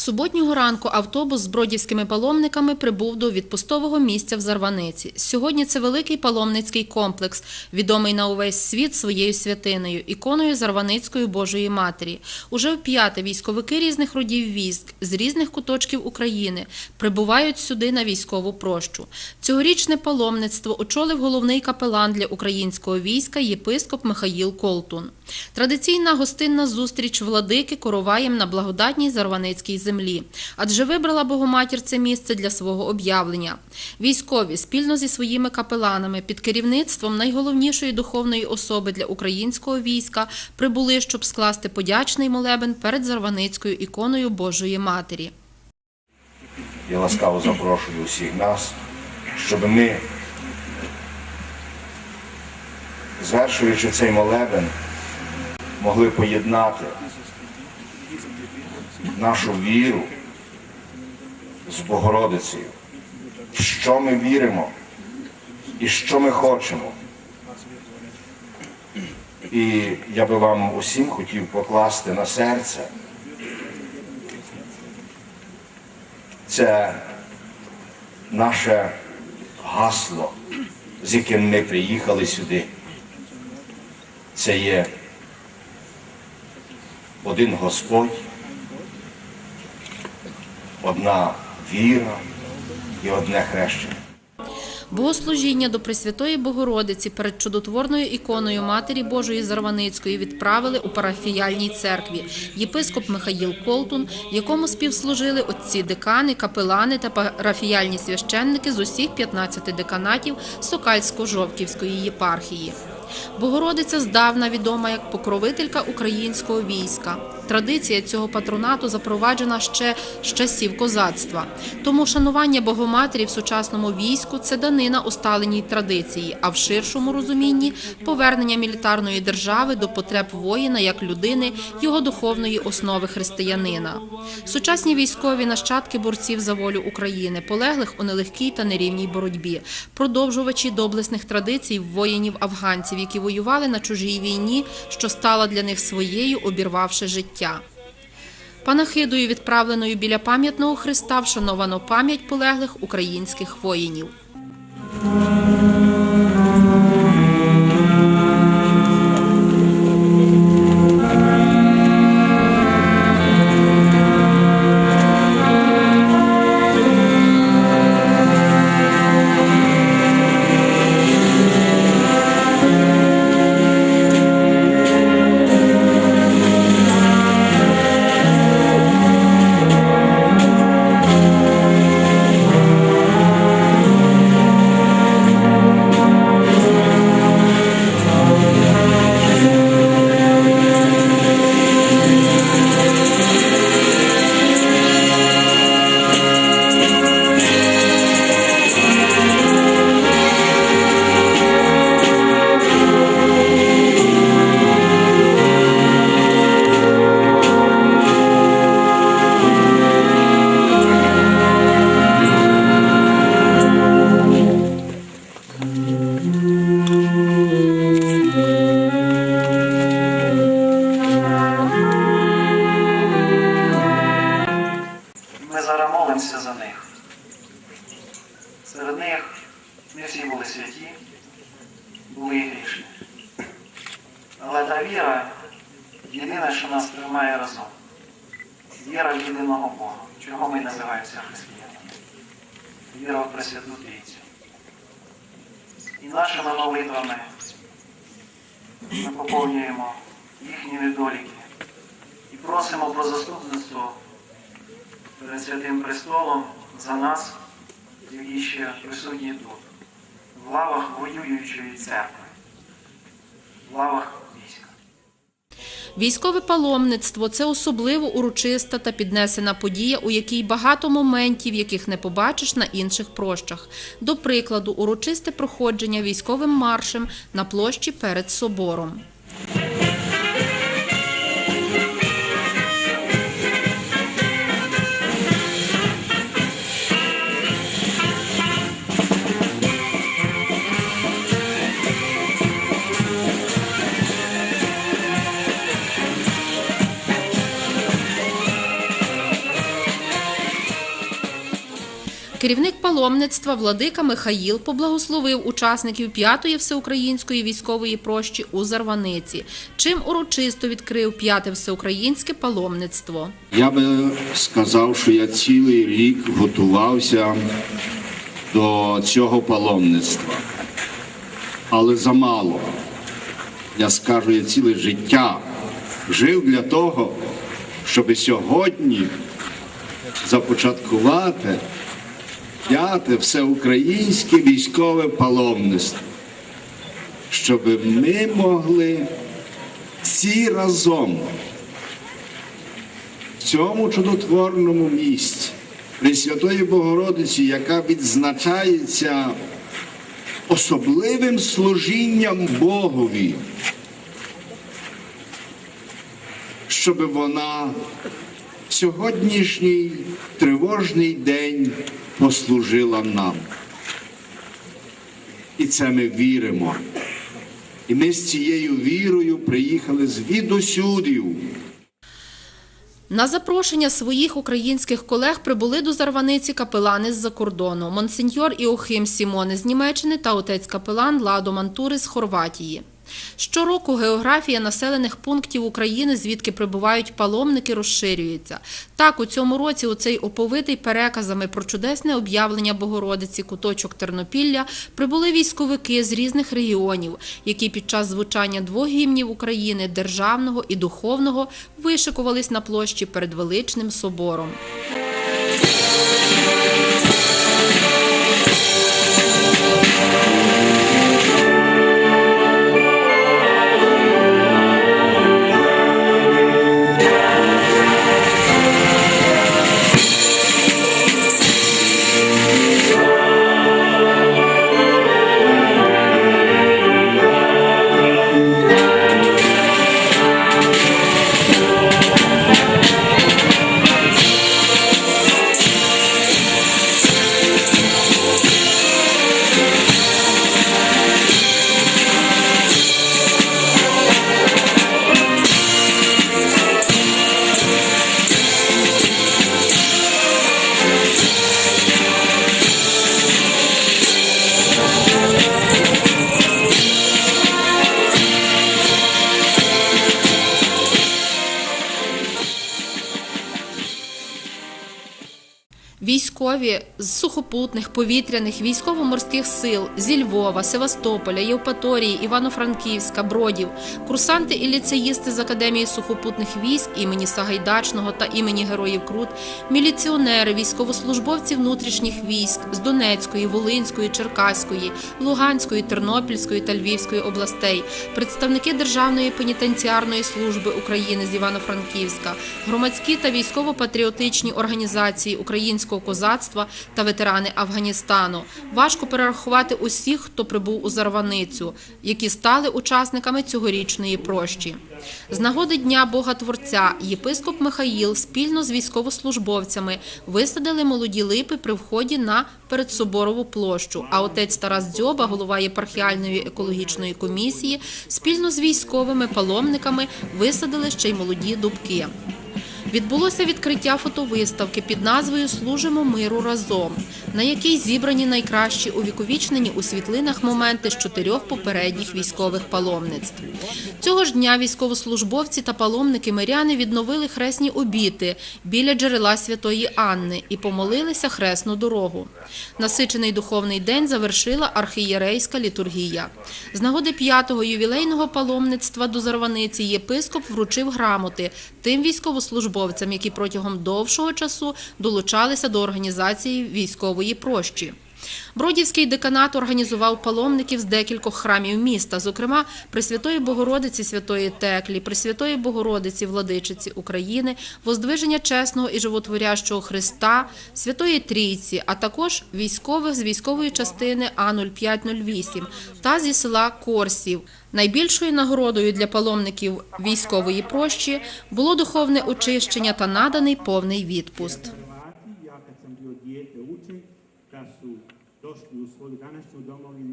суботнього ранку автобус з бродівськими паломниками прибув до відпустового місця в Зарваниці. Сьогодні це великий паломницький комплекс, відомий на увесь світ своєю святиною, іконою Зарваницької Божої Матері. Уже вп'яте військовики різних родів військ з різних куточків України прибувають сюди на військову прощу. Цьогорічне паломництво очолив головний капелан для українського війська єпископ Михаїл Колтун. Традиційна гостинна зустріч владики короваєм на благодатній Зарваницькій землі, адже вибрала Богоматір це місце для свого об'явлення. Військові спільно зі своїми капеланами під керівництвом найголовнішої духовної особи для українського війська прибули, щоб скласти подячний молебен перед Зарваницькою іконою Божої Матері. Я ласкаво запрошую усіх нас, щоб ми, звершуючи цей молебен, могли поєднати нашу віру з Богородицею, в що ми віримо і що ми хочемо. І я би вам усім хотів покласти на серце це наше гасло, з яким ми приїхали сюди. Це є один Господь, одна віра і одне хрещення. Богослужіння до Пресвятої Богородиці перед чудотворною іконою Матері Божої Зарваницької відправили у парафіяльній церкві єпископ Михаїл Колтун, якому співслужили отці декани, капелани та парафіяльні священники з усіх 15 деканатів Сокальсько-Жовківської єпархії. Богородиця здавна відома як покровителька українського війська. Традиція цього патронату запроваджена ще з часів козацтва. Тому шанування Богоматері в сучасному війську це данина усталеній традиції, а в ширшому розумінні повернення мілітарної держави до потреб воїна як людини, його духовної основи християнина. Сучасні військові нащадки борців за волю України, полеглих у нелегкій та нерівній боротьбі, продовжувачі доблесних традицій воїнів-афганців, які воювали на чужій війні, що стала для них своєю, обірвавши життя. Панахидою, відправленою біля пам'ятного хреста, вшановано пам'ять полеглих українських воїнів. Віра в єдиного Бога, чого ми називаємося християнами. Віра в Пресвяту Трійцю. І нашими молитвами ми поповнюємо їхні недоліки і просимо про заступництво перед святим престолом за нас, які ще присутні тут, в лавах воюючої церкви, в лавах. Військове паломництво це особливо урочиста та піднесена подія, у якій багато моментів, яких не побачиш на інших прощах. До прикладу, урочисте проходження військовим маршем на площі перед собором. Керівник паломництва владика Михаїл поблагословив учасників п'ятої всеукраїнської військової прощі у Зарваниці, чим урочисто відкрив п'яте всеукраїнське паломництво. Я би сказав, що я цілий рік готувався до цього паломництва. Але замало. Я скажу, я ціле життя жив для того, щоб сьогодні започаткувати п'яте всеукраїнське військове паломництво, щоб ми могли всі разом в цьому чудотворному місці Пресвятої Богородиці, яка відзначається особливим служінням Богові, щоб вона в сьогоднішній тривожний день послужила нам. І це ми віримо. І ми з цією вірою приїхали звідусюдів. На запрошення своїх українських колег прибули до Зарваниці капелани з-за кордону, монсеньор Іохим Сімони з Німеччини та отець капелан Ладо Мантури з Хорватії. Щороку географія населених пунктів України, звідки прибувають паломники, розширюється. Так, у цьому році у цей оповитий переказами про чудесне об'явлення Богородиці куточок Тернопілля прибули військовики з різних регіонів, які під час звучання двох гімнів України державного і духовного вишикувались на площі перед величним собором. Військові з сухопутних, повітряних, військово-морських сил зі Львова, Севастополя, Євпаторії, Івано-Франківська, Бродів, курсанти і ліцеїсти з Академії сухопутних військ імені Сагайдачного та імені Героїв Крут, міліціонери, військовослужбовці внутрішніх військ з Донецької, Волинської, Черкаської, Луганської, Тернопільської та Львівської областей, представники Державної пенітенціарної служби України з Івано-Франківська, громадські та військово-патріотичні організації українського козацтва та ветерани Афганістану. Важко перерахувати усіх, хто прибув у Зарваницю, які стали учасниками цьогорічної прощі. З нагоди Дня Бога Творця єпископ Михаїл спільно з військовослужбовцями висадили молоді липи при вході на передсоборову площу. А отець Тарас Дзьоба, голова єпархіальної екологічної комісії, спільно з військовими паломниками висадили ще й молоді дубки. Відбулося відкриття фотовиставки під назвою Служимо миру разом, на якій зібрані найкращі увіковічнені у світлинах моменти з чотирьох попередніх військових паломництв. Цього ж дня військовослужбовці та паломники миряни відновили хресні обіти біля джерела Святої Анни і помолилися хресну дорогу. Насичений духовний день завершила архієрейська літургія. З нагоди п'ятого ювілейного паломництва до Зарваниці єпископ вручив грамоти тим військовослужбовцям, які протягом довшого часу долучалися до організації військової прощі. Бродівський деканат організував паломників з декількох храмів міста, зокрема Пресвятої Богородиці Святої Теклі, Пресвятої Богородиці Владичиці України, Воздвиження чесного і животворящого Христа, Святої Трійці, а також військових з військової частини А0508 та зі села Корсів. Найбільшою нагородою для паломників військової прощі було духовне очищення та наданий повний відпуст. Došli u svoju današnju domovinu